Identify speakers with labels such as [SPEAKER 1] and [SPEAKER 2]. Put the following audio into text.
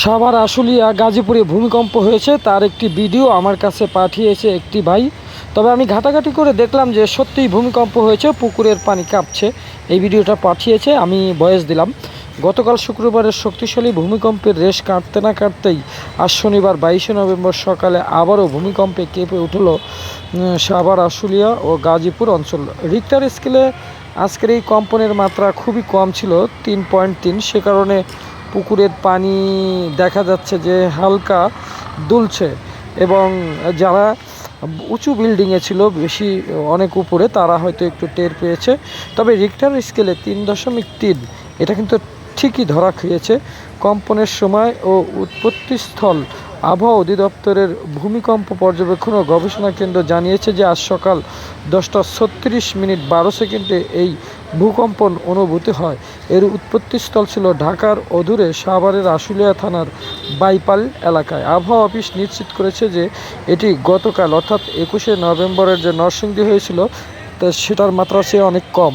[SPEAKER 1] সাভার আশুলিয়া গাজীপুরে ভূমিকম্প হয়েছে, তার একটি ভিডিও আমার কাছে পাঠিয়েছে একটি ভাই। তবে আমি ঘাটাঘাটি করে দেখলাম যে সত্যিই ভূমিকম্প হয়েছে, পুকুরের পানি কাঁপছে। এই ভিডিওটা পাঠিয়েছে, আমি বয়স দিলাম। গতকাল শুক্রবারের শক্তিশালী ভূমিকম্পের রেশ কাটতে না কাটতেই আজ শনিবার বাইশে নভেম্বর সকালে আবারও ভূমিকম্পে কেঁপে উঠল সাভার, আশুলিয়া ও গাজীপুর অঞ্চল। রিক্টার স্কেলে আজকের এই কম্পনের মাত্রা খুবই কম ছিল, তিন পয়েন্ট তিন। সে কারণে পুকুরের পানি দেখা যাচ্ছে যে হালকা দুলছে এবং যারা উঁচু বিল্ডিংয়ে ছিল, বেশি অনেক উপরে, তারা হয়তো একটু টের পেয়েছে। তবে রিক্টার স্কেলে তিন দশমিক তিন, এটা কিন্তু ঠিকই ধরা খেয়েছে। কম্পনের সময় ও উৎপত্তিস্থল আবহাওয়া অধিদপ্তরের ভূমিকম্প পর্যবেক্ষণ ও গবেষণা কেন্দ্র জানিয়েছে যে আজ সকাল দশটা ছত্রিশ মিনিট বারো সেকেন্ডে এই ভূকম্পন অনুভূতি হয়। এর উৎপত্তিস্থল ছিল ঢাকার অদূরে সাভারের আশুলিয়া থানার বাইপাল এলাকায়। আবহাওয়া অফিস নিশ্চিত করেছে যে এটি গতকাল, অর্থাৎ একুশে নভেম্বরের যে নরসিংদী হয়েছিল সেটার মাত্রা সে অনেক কম।